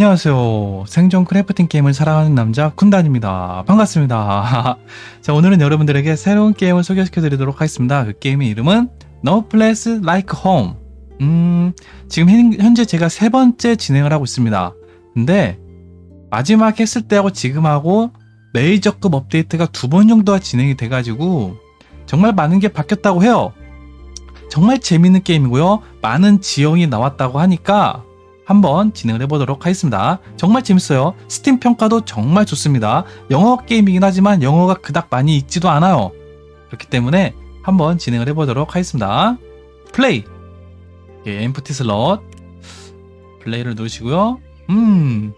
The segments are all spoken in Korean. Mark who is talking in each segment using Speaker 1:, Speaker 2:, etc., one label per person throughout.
Speaker 1: 안녕하세요. 생존 크래프팅 게임을 사랑하는 남자 쿤단입니다. 반갑습니다. 자, 오늘은 여러분들에게 새로운 게임을 소개시켜 드리도록 하겠습니다. 그 게임의 이름은 No Place Like Home. 음, 지금 현- 현재 제가 세 번째 진행을 하고 있습니다. 근데 마지막 했을 때하고 지금하고 메이저급 업데이트가 두 번 정도가 진행이 돼가지고 정말 많은 게 바뀌었다고 해요. 정말 재밌는 게임이고요. 많은 지형이 나왔다고 하니까 한번 진행을 해보도록 하겠습니다. 정말 재밌어요. 스팀 평가도 정말 좋습니다. 영어 게임이긴 하지만 영어가 그닥 많이 있지도 않아요. 그렇기 때문에 한번 진행을 해보도록 하겠습니다. 플레이. 예, 엠프티 슬롯. 플레이를 누르시고요. 음.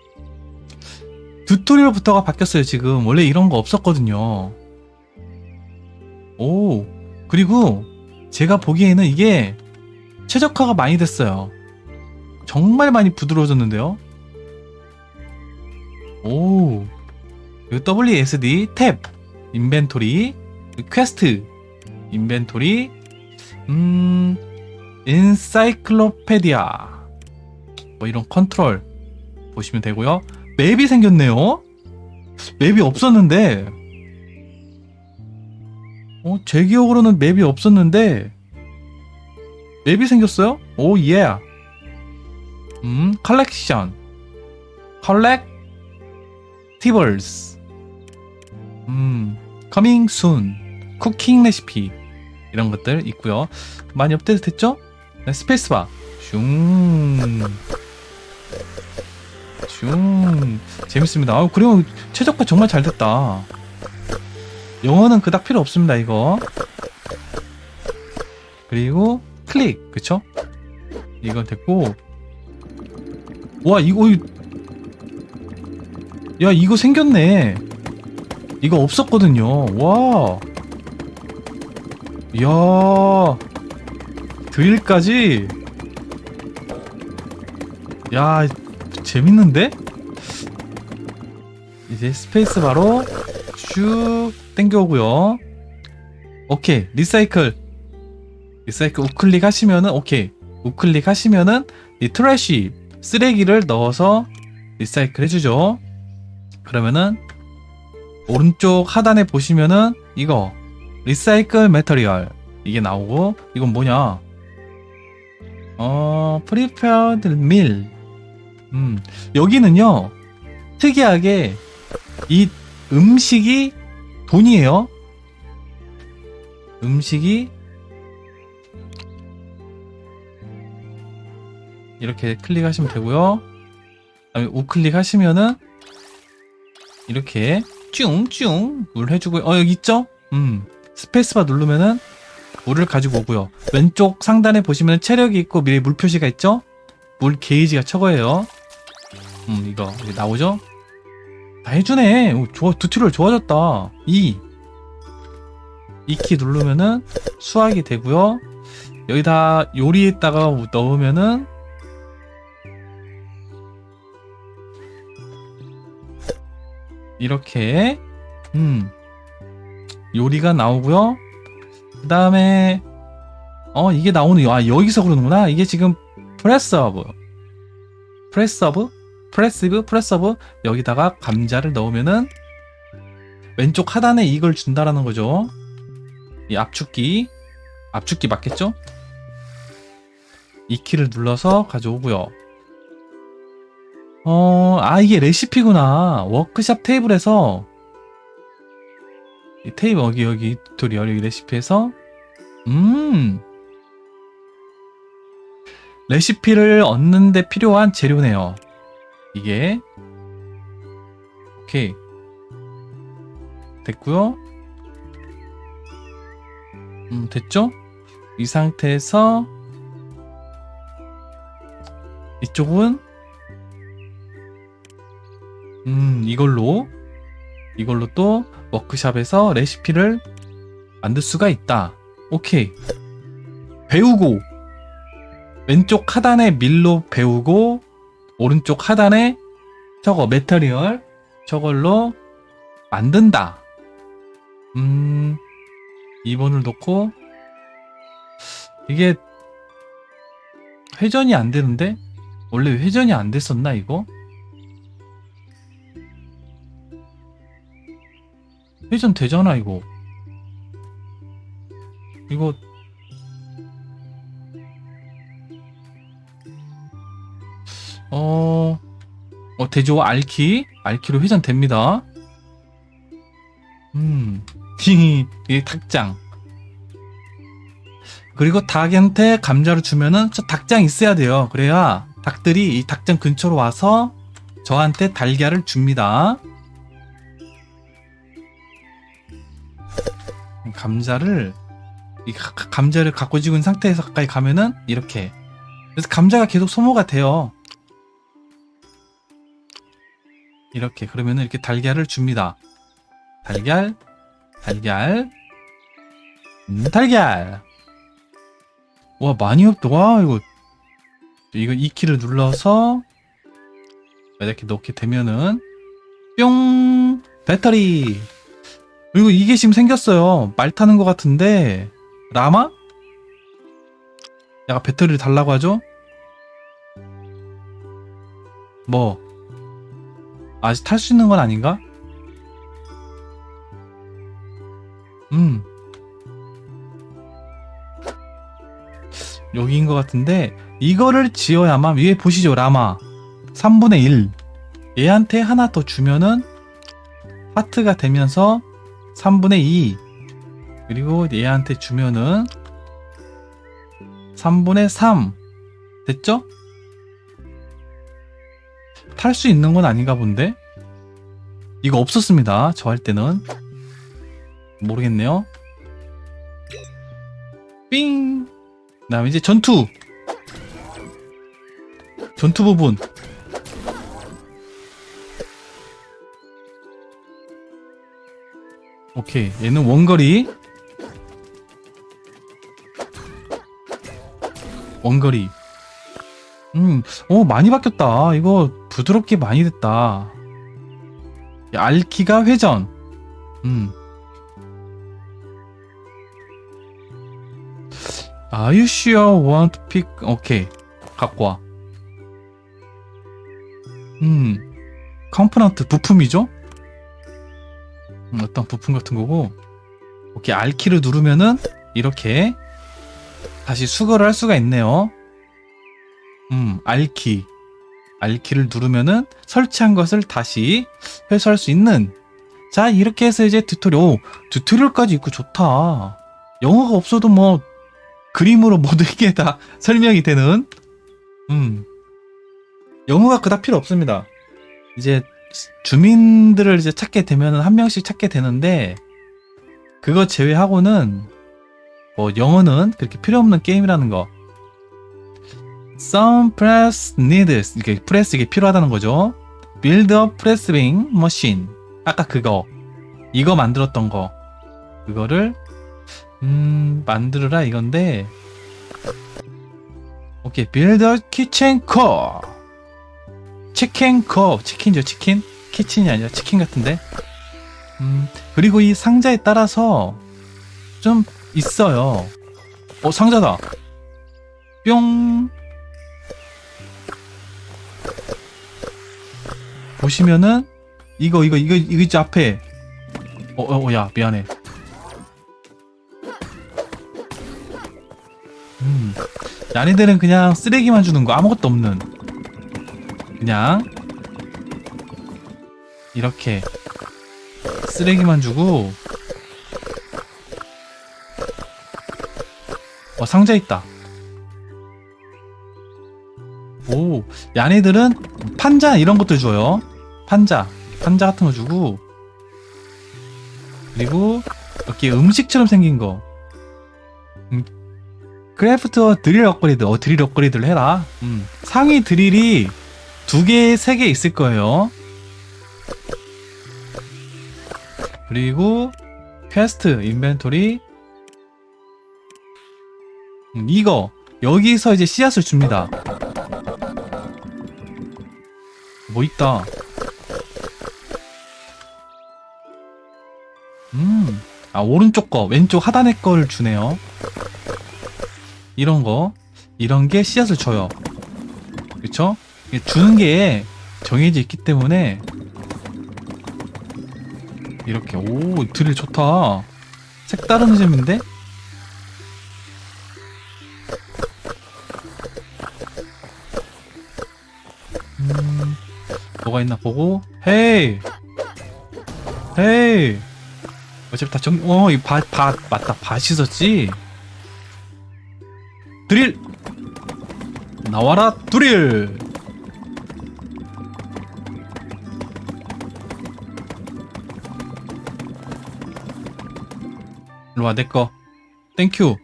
Speaker 1: 튜토리얼부터가 바뀌었어요, 지금. 원래 이런 거 없었거든요. 오. 그리고 제가 보기에는 이게 최적화가 많이 됐어요. 정말 많이 부드러워졌는데요. 오. WSD 탭, 인벤토리, 퀘스트, 인벤토리, 음, 인사이클로페디아. 뭐 이런 컨트롤 보시면 되고요. 맵이 생겼네요. 맵이 없었는데, 어, 제 기억으로는 맵이 없었는데, 맵이 생겼어요? 오, 예. 음, 컬렉션. 컬렉티벌스. 음, 커밍 순. 쿠킹 레시피. 이런 것들 있고요. 많이 업데이트 됐죠? 네, 스페이스바. 슝. 슝. 재밌습니다. 아, 그리고 최적화 정말 잘 됐다. 영어는 그닥 필요 없습니다, 이거. 그리고 클릭. 그쵸? 이건 됐고. 와 이거 이- 야 이거 생겼네. 이거 없었거든요. 와. 이야. 드릴까지? 야 재밌는데? 이제 스페이스 바로 쭉 땡겨오고요. 오케이 리사이클. 리사이클 우클릭 하시면은 오케이. 우클릭 하시면은 이 트래쉬 쓰레기를 넣어서 리사이클 해주죠. 그러면은 오른쪽 하단에 보시면은 이거 리사이클 메터리얼 이게 나오고 이건 뭐냐? 어 프리페어드 밀. 음 여기는요 특이하게 이 음식이 돈이에요. 음식이 이렇게 클릭하시면 되고요. 그다음에 우클릭 하시면은 이렇게 쭝쭝 물 해주고요. 어 여기 있죠? 음 스페이스바 누르면은 물을 가지고 오고요. 왼쪽 상단에 보시면 체력이 있고 미리 물 표시가 있죠? 물 게이지가 저거예요. 음 이거 나오죠? 다 해주네. 오, 좋아 튜토리얼 좋아졌다. 2 이키 누르면은 수확이 되고요. 여기다 요리에다가 넣으면은 이렇게 음 요리가 나오고요. 그 다음에 어 이게 나오는 아 여기서 그러는구나. 이게 지금 프레서브 프레서브 프레시브 프레서브 여기다가 감자를 넣으면은 왼쪽 하단에 이걸 준다라는 거죠. 이 압축기 압축기 맞겠죠? 이 키를 눌러서 가져오고요. 어, 아, 이게 레시피구나. 워크샵 테이블에서, 이 테이블, 여기, 여기, 튜토리얼, 여기 레시피에서, 음, 레시피를 얻는데 필요한 재료네요. 이게, 오케이. 됐고요 음, 됐죠? 이 상태에서, 이쪽은, 음, 이걸로 이걸로 또 워크샵에서 레시피를 만들 수가 있다. 오케이. 배우고 왼쪽 하단에 밀로 배우고 오른쪽 하단에 저거 메터리얼 저걸로 만든다. 음, 2번을 놓고 이게 회전이 안 되는데 원래 회전이 안 됐었나 이거? 회전 되잖아 이거. 이거. 어, 어 되죠 알키? 알키로 회전 됩니다. 음 이게 닭장. 그리고 닭한테 감자를 주면은 저 닭장 있어야 돼요. 그래야 닭들이 이 닭장 근처로 와서 저한테 달걀을 줍니다 감자를 이 감자를 갖고 있는 상태에서 가까이 가면은 이렇게. 그래서 감자가 계속 소모가 돼요. 이렇게. 그러면은 이렇게 달걀을 줍니다. 달걀 달걀 음, 달걀. 와 많이 없다. 와 이거. 이거 이 키를 눌러서 이렇게 넣게 되면은 뿅! 배터리 그리고 이게 지금 생겼어요 말 타는 것 같은데 라마? 약간 배터리를 달라고 하죠? 뭐 아직 탈 수 있는 건 아닌가? 음 여기인 것 같은데 이거를 지어야만 위에 보시죠 라마 3분의 1 얘한테 하나 더 주면은 하트가 되면서 3분의 2 그리고 얘한테 주면은 3분의 3 됐죠? 탈 수 있는 건 아닌가 본데? 이거 없었습니다. 저 할 때는. 모르겠네요. 삥! 다음 이제 전투. 전투 부분 오케이. 얘는 원거리. 원거리. 음, 오 많이 바뀌었다. 이거 부드럽게 많이 됐다. 야, 알키가 회전. 음. Are you sure want to pick? 오케이. 갖고 와. 음. 컴포넌트 부품이죠? 음, 어떤 부품 같은 거고 오케이 알키를 누르면은 이렇게 다시 수거를 할 수가 있네요. 음 알키 알키를 누르면은 설치한 것을 다시 회수할 수 있는 자 이렇게 해서 이제 튜토리얼 오 튜토리얼까지 있고 좋다. 영어가 없어도 뭐 그림으로 모두에게 다 설명이 되는 음 영어가 그닥 필요 없습니다. 이제 주민들을 이제 찾게 되면은 한 명씩 찾게 되는데 그거 제외하고는 뭐 영어는 그렇게 필요 없는 게임이라는 거. Some press needs 이게 프레스 이게 필요하다는 거죠. Build a pressing machine. 아까 그거 이거 만들었던 거 그거를 음 만들어라 이건데 오케이 build a kitchen core 치킨 core 치킨이죠 치킨? 키친이 아니라 치킨 같은데. 음 그리고 이 상자에 따라서 좀 있어요. 어 상자다. 뿅. 보시면은 이거 이거 이거 이거 있죠 앞에. 어어야 미안해. 음 야네들은 그냥 쓰레기만 주는 거 아무것도 없는 그냥 이렇게 쓰레기만 주고 어 상자 있다. 오 야네들은 판자 이런 것들 줘요. 판자 판자 같은 거 주고 그리고 이렇게 음식처럼 생긴 거. 음, 크래프트와 드릴 업그레이드 어 드릴 업그레이드를 해라. 음, 상위 드릴이 두 개, 세 개 있을 거예요. 그리고 퀘스트 인벤토리. 음, 이거 여기서 이제 씨앗을 줍니다. 뭐 있다. 음, 아 오른쪽 거 왼쪽 하단의 거를 주네요. 이런 거 이런 게 씨앗을 줘요. 그쵸? 주는 게 정해져 있기 때문에 이렇게 오 드릴 좋다 색다른 재미인데 음 뭐가 있나 보고 헤이 헤이 어차피 다 정, 어, 이 밭, 밭, 맞다, 밭이 있었지? 드릴! 나와라, 드릴! 일로와, 내꺼. 땡큐.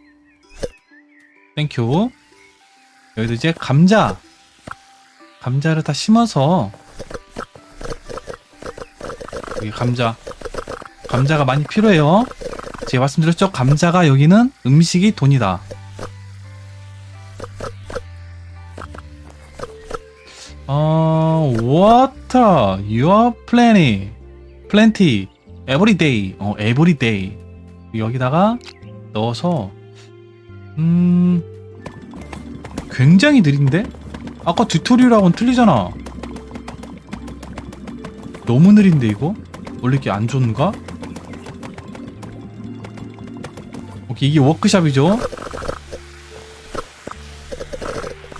Speaker 1: 땡큐. 여기도 이제 감자. 감자를 다 심어서. 여기 감자. 감자가 많이 필요해요. 제가 말씀드렸죠? 감자가 여기는 음식이 돈이다. 어, water, your plenty, plenty, every day, 어, every day. 여기다가 넣어서, 음, 굉장히 느린데? 아까 튜토리얼하고는 틀리잖아. 너무 느린데, 이거? 원래 이렇게 안 좋은가? 오케이, 이게 워크샵이죠?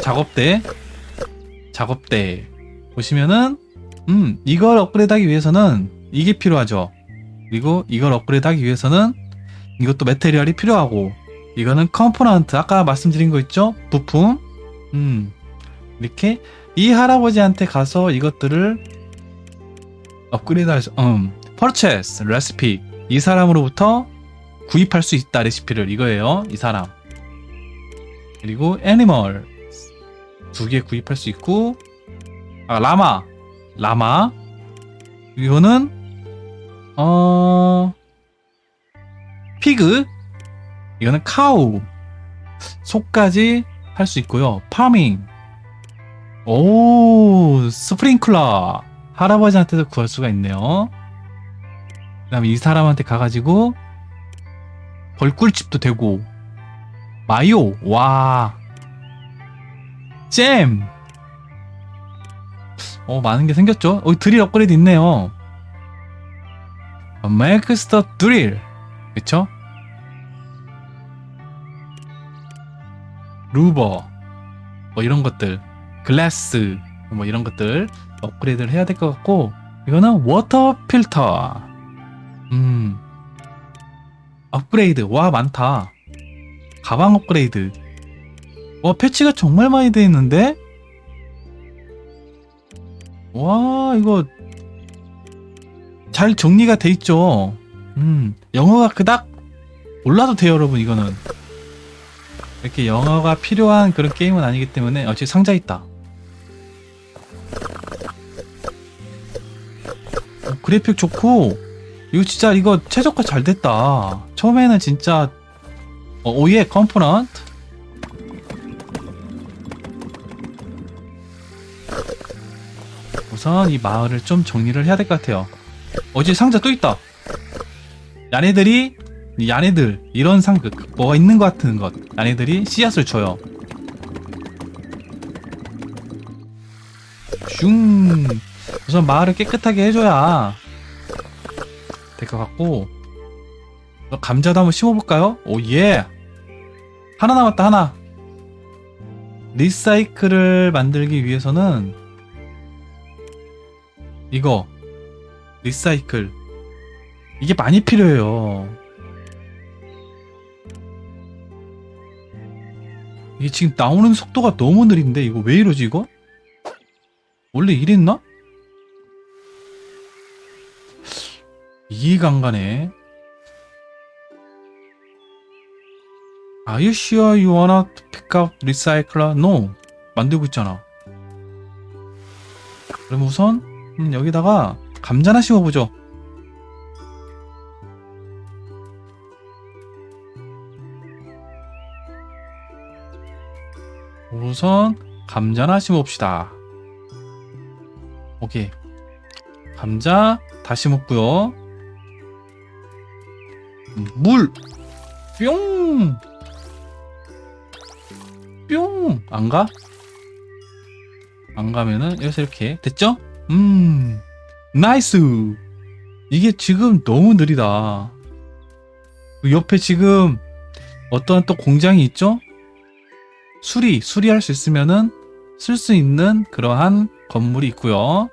Speaker 1: 작업대. 작업대. 보시면은, 음, 이걸 업그레이드 하기 위해서는 이게 필요하죠. 그리고 이걸 업그레이드 하기 위해서는 이것도 메테리얼이 필요하고, 이거는 컴포넌트. 아까 말씀드린 거 있죠? 부품. 음, 이렇게 이 할아버지한테 가서 이것들을 업그레이드 할 수, 음, purchase, 레시피. 이 사람으로부터 구입할 수 있다, 레시피를. 이거예요. 이 사람. 그리고 animal. 두 개 구입할 수 있고, 아, 라마. 라마. 이거는, 어, 피그. 이거는 카우. 소까지 할 수 있고요. 파밍. 오, 스프링클러. 할아버지한테도 구할 수가 있네요. 그 다음에 이 사람한테 가가지고, 벌꿀집도 되고, 마요, 와. 잼! 어, 많은 게 생겼죠? 어, 드릴 업그레이드 있네요. 맥스터 드릴. 그쵸? 루버. 뭐 이런 것들. 글래스. 뭐 이런 것들 업그레이드를 해야 될 것 같고, 이거는 워터 필터. 음. 업그레이드. 와, 많다. 가방 업그레이드. 와, 패치가 정말 많이 돼 있는데? 와, 이거 잘 정리가 돼 있죠. 음, 영어가 그닥 몰라도 돼요, 여러분, 이거는. 이렇게 영어가 필요한 그런 게임은 아니기 때문에, 어, 지금 상자 있다. 어, 그래픽 좋고, 이거 진짜 이거 최저가 잘 됐다. 처음에는 진짜, 어, 오예, 컴포넌트. 우선 이 마을을 좀 정리를 해야 될 것 같아요. 어제 상자 또 있다. 야네들이 이 야네들 이런 상 그, 뭐가 있는 것 같은 것. 야네들이 씨앗을 줘요. 슝. 우선 마을을 깨끗하게 해줘야 될 것 같고 어, 감자도 한번 심어볼까요? 오예. 하나 남았다 하나. 리사이클을 만들기 위해서는 이거 리사이클. 이게 많이 필요해요 이게 지금 나오는 속도가 너무 느린데 이거 왜 이러지 이거? 원래 이랬나? 이해가 안 가네 Are you sure you wanna pick up recycler? No 만들고 있잖아 그럼 우선 음, 여기다가 감자나 심어보죠. 우선 감자나 심어봅시다. 오케이. 감자 다 심었고요. 음, 물! 뿅! 뿅! 안 가? 안 가면은 여기서 이렇게 됐죠? 음, 나이스. 이게 지금 너무 느리다. 그 옆에 지금 어떤 또 공장이 있죠? 수리, 수리할 수 있으면은 쓸 수 있는 그러한 건물이 있고요.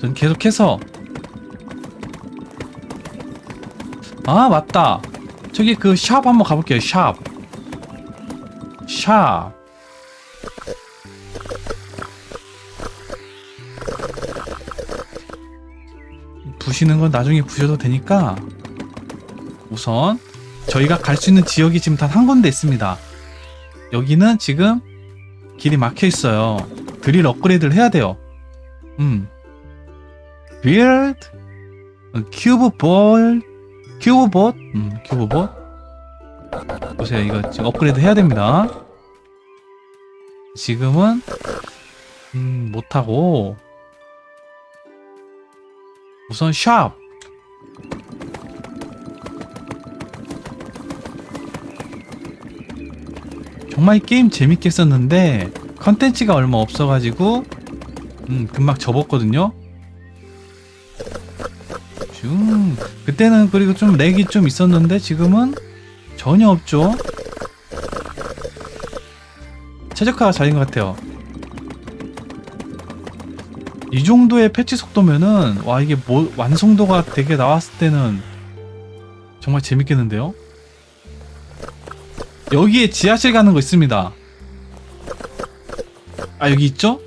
Speaker 1: 전 계속해서 아 맞다 저기 그 샵 한번 가볼게요 샵 샵. 부시는 건 나중에 부셔도 되니까 우선 저희가 갈 수 있는 지역이 지금 단 한 군데 있습니다. 여기는 지금 길이 막혀 있어요. 드릴 업그레이드를 해야 돼요. 음. 빌드 큐브 볼 큐브 봇 음, 큐브 봇 보세요. 이거 지금 업그레이드 해야 됩니다. 지금은 음, 못 하고 우선 샵 정말 이 게임 재밌게 썼는데 컨텐츠가 얼마 없어가지고 음, 금방 접었거든요. 슝. 그때는 그리고 좀 렉이 좀 있었는데 지금은 전혀 없죠. 최적화가 잘인 것 같아요. 이 정도의 패치 속도면은 와 이게 뭐 완성도가 되게 나왔을 때는 정말 재밌겠는데요 여기에 지하실 가는 거 있습니다. 아 여기 있죠?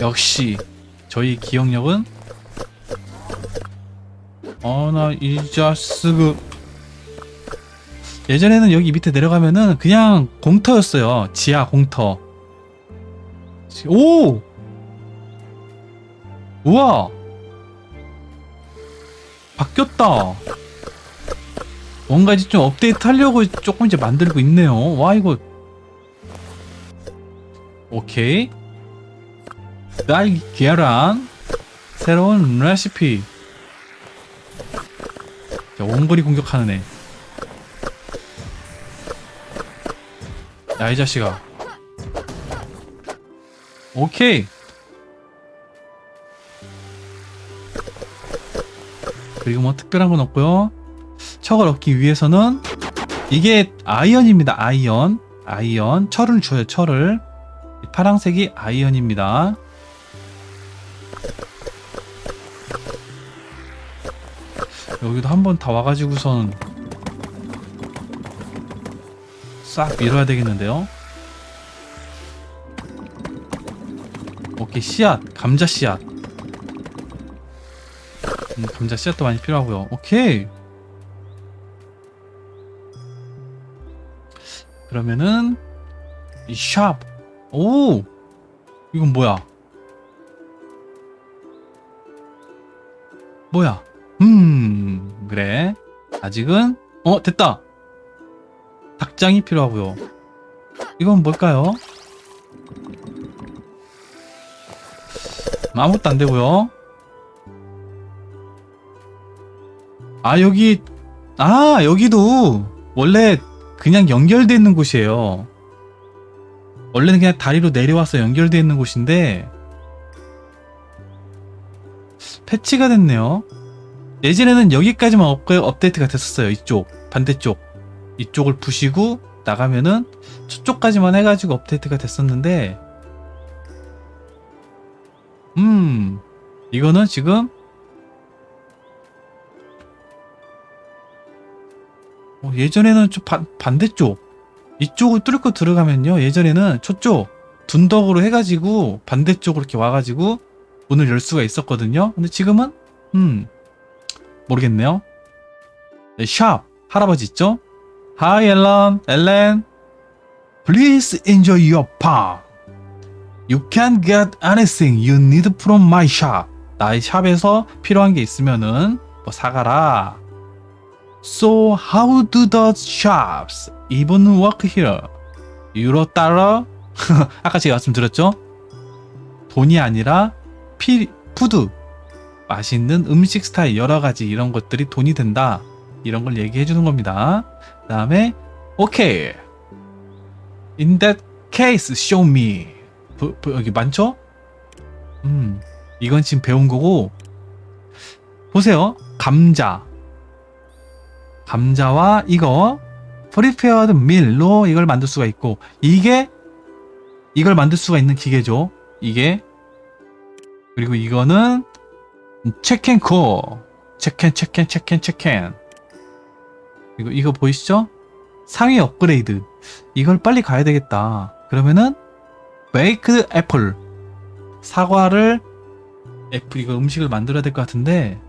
Speaker 1: 역시 저희 기억력은 어나 이 자스그 예전에는 여기 밑에 내려가면은 그냥 공터였어요. 지하 공터. 오! 우와! 바뀌었다 뭔가 이제 좀 업데이트 하려고 조금 이제 만들고 있네요 와 이거 오케이 딸기 계란 새로운 레시피 자, 원거리 공격하는 애. 야, 이 자식아. 오케이. 그리고 뭐 특별한 건 없고요. 척을 얻기 위해서는 이게 아이언입니다. 아이언. 아이언. 철을 줘요. 철을. 이 파랑색이 아이언입니다. 여기도 한 번 다 와가지고선 싹 밀어야 되겠는데요. 오케이 씨앗 감자 씨앗 음, 감자 씨앗도 많이 필요하고요. 오케이 그러면은 이 샵. 오 이건 뭐야? 뭐야? 음, 그래. 아직은, 어, 됐다! 닭장이 필요하고요 이건 뭘까요? 아무것도 안 되고요 아, 여기, 아, 여기도 원래 그냥 연결되어 있는 곳이에요. 원래는 그냥 다리로 내려와서 연결되어 있는 곳인데, 패치가 됐네요. 예전에는 여기까지만 업, 업데이트가 됐었어요. 이쪽 반대쪽 이쪽을 부시고 나가면은 저쪽까지만 해가지고 업데이트가 됐었는데 음 이거는 지금 예전에는 좀 반, 반대쪽 이쪽을 뚫고 들어가면요 예전에는 저쪽 둔덕으로 해가지고 반대쪽으로 이렇게 와가지고 문을 열 수가 있었거든요 근데 지금은 음 모르겠네요. 네, 샵 할아버지 있죠? Hi 앨런, 앨렌. Please enjoy your palm. You can get anything you need from my shop. 나의 샵에서 필요한 게 있으면은 뭐 사가라. So how do those shops even work here? 유로 달러? 아까 제가 말씀드렸죠? 돈이 아니라 피 푸드 맛있는 음식 스타일 여러 가지 이런 것들이 돈이 된다. 이런 걸 얘기해 주는 겁니다. 그 다음에 오케이. In that case, show me. 부, 부, 여기 많죠? 음, 이건 지금 배운 거고 보세요 감자 감자와 이거 프리페어드 밀로 이걸 만들 수가 있고 이게 이걸 만들 수가 있는 기계죠. 이게 그리고 이거는 체켄코 체켄 체켄 체켄 체켄 그리고 이거 보이시죠? 상위 업그레이드. 이걸 빨리 가야 되겠다. 그러면은 베이크드 애플 사과를 애플 이거 음식을 만들어야 될 것 같은데.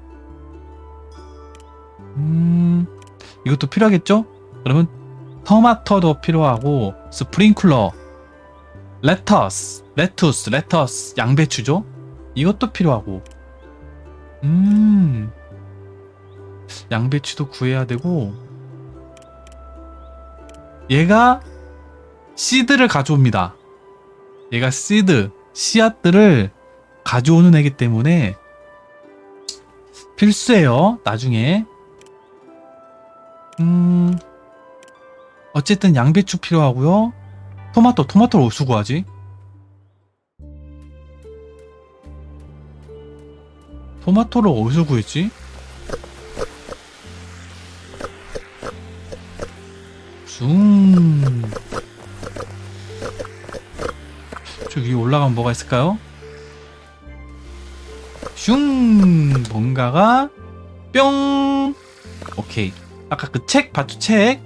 Speaker 1: 음 이것도 필요하겠죠? 그러면 토마토도 필요하고 스프링클러 레터스 레투스 레터스 양배추죠? 이것도 필요하고 음 양배추도 구해야 되고 얘가 씨드를 가져옵니다. 얘가 씨드 씨앗들을 가져오는 애기 때문에 필수예요. 나중에 음 어쨌든 양배추 필요하고요. 토마토 토마토를 어디서 구하지? 토마토를 어디서 구했지? 줌. 저 위에 올라가면 뭐가 있을까요? 슝! 뭔가가 뿅! 오케이. 아까 그 책 봤죠? 책?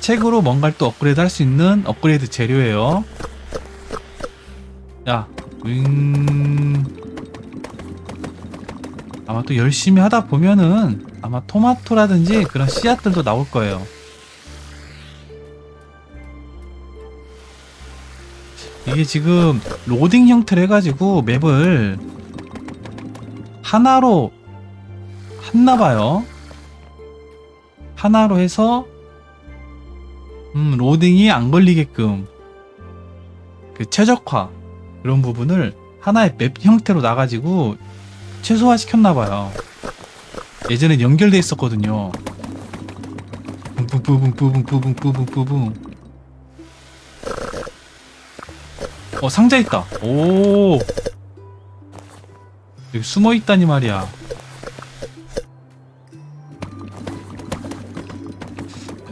Speaker 1: 책으로 뭔가를 또 업그레이드 할 수 있는 업그레이드 재료예요. 야, 윙. 아마 또 열심히 하다 보면은 아마 토마토라든지 그런 씨앗들도 나올 거예요. 이게 지금 로딩 형태로 해가지고 맵을 하나로 했나봐요. 하나로 해서 음, 로딩이 안 걸리게끔 그 최적화 그런 부분을 하나의 맵 형태로 나가지고 최소화 시켰나봐요. 예전에 연결돼 있었거든요. 뿡뿡뿡뿡뿡뿡뿡뿡뿡뿡. 어 상자 있다. 오. 여기 숨어 있다니 말이야.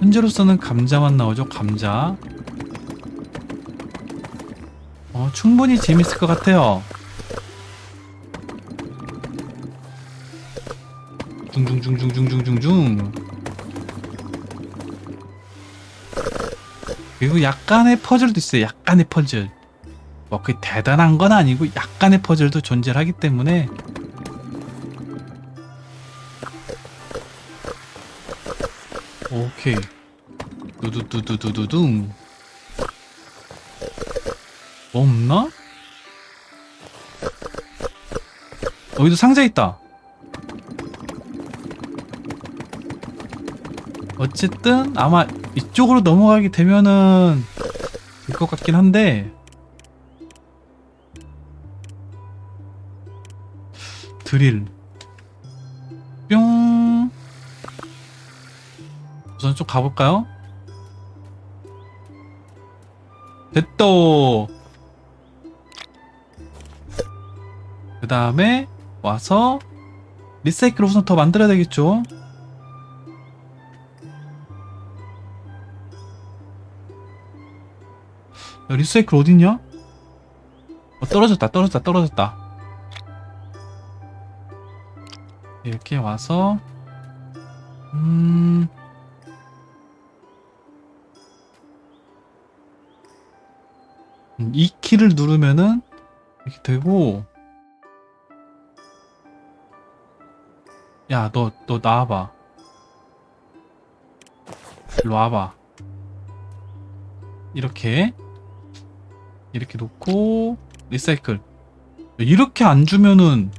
Speaker 1: 현재로서는 감자만 나오죠. 감자. 어 충분히 재밌을 것 같아요. 둥둥둥둥둥둥둥둥 그리고 약간의 퍼즐도 있어요 약간의 퍼즐 뭐 그게 대단한 건 아니고 약간의 퍼즐도 존재하기 때문에 오케이. 두두두두두두둥. 뭐 없나? 여기도 상자 있다. 어쨌든 아마 이쪽으로 넘어가게 되면은 될 것 같긴 한데. 드릴 우선 좀 가볼까요? 됐다 그 다음에 와서 리사이클 우선 더 만들어야 되겠죠 야, 리사이클 어딨냐? 어, 떨어졌다, 떨어졌다, 떨어졌다. 이렇게 와서, 음, 이 키를 누르면은 이렇게 되고, 야, 너, 너 나와봐. 일로 와봐. 이렇게. 이렇게 놓고 리사이클 이렇게 안 주면은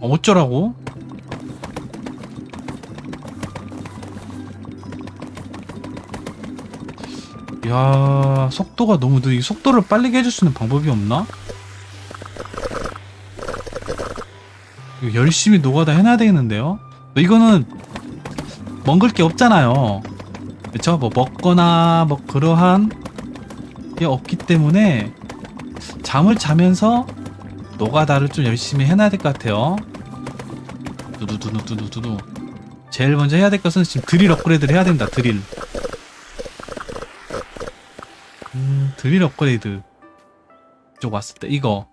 Speaker 1: 어, 어쩌라고? 야 속도가 너무 느리 속도를 빠르게 해줄 수 있는 방법이 없나? 이거 열심히 노가다 해놔야 되겠는데요? 이거는 먹을 게 없잖아요 그쵸? 뭐 먹거나 뭐 그러한 없기 때문에 잠을 자면서 노가다를 좀 열심히 해놔야 될 것 같아요. 두두두두두두두. 제일 먼저 해야 될 것은 지금 드릴 업그레이드를 해야 됩니다. 드릴. 드릴 업그레이드. 쪽 왔을 때 이거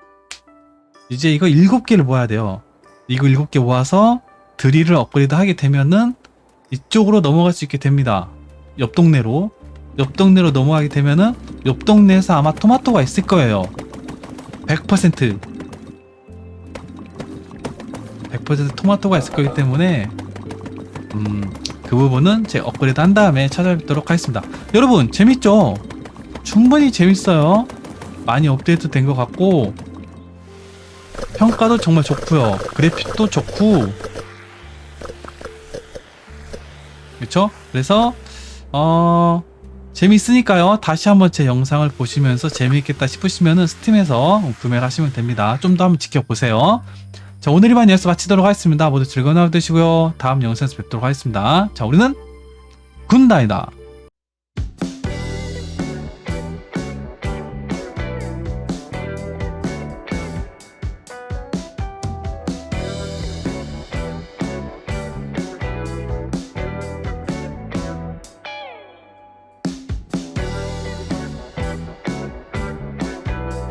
Speaker 1: 이제 이거 일곱 개를 모아야 돼요. 이거 일곱 개 모아서 드릴을 업그레이드 하게 되면은 이쪽으로 넘어갈 수 있게 됩니다. 옆 동네로 옆 동네로 넘어가게 되면은 옆 동네에서 아마 토마토가 있을 거예요. 100% 100% 토마토가 있을 거기 때문에 음, 그 부분은 제 업그레이드 한 다음에 찾아뵙도록 하겠습니다. 여러분 재밌죠? 충분히 재밌어요. 많이 업데이트 된 것 같고 평가도 정말 좋고요. 그래픽도 좋고 그렇죠? 그래서 어 재밌으니까요. 다시 한번 제 영상을 보시면서 재미있겠다 싶으시면은 스팀에서 구매를 하시면 됩니다. 좀 더 한번 지켜보세요. 자, 오늘 이만 여기서 마치도록 하겠습니다. 모두 즐거운 하루 되시고요. 다음 영상에서 뵙도록 하겠습니다. 자, 우리는 군다이다.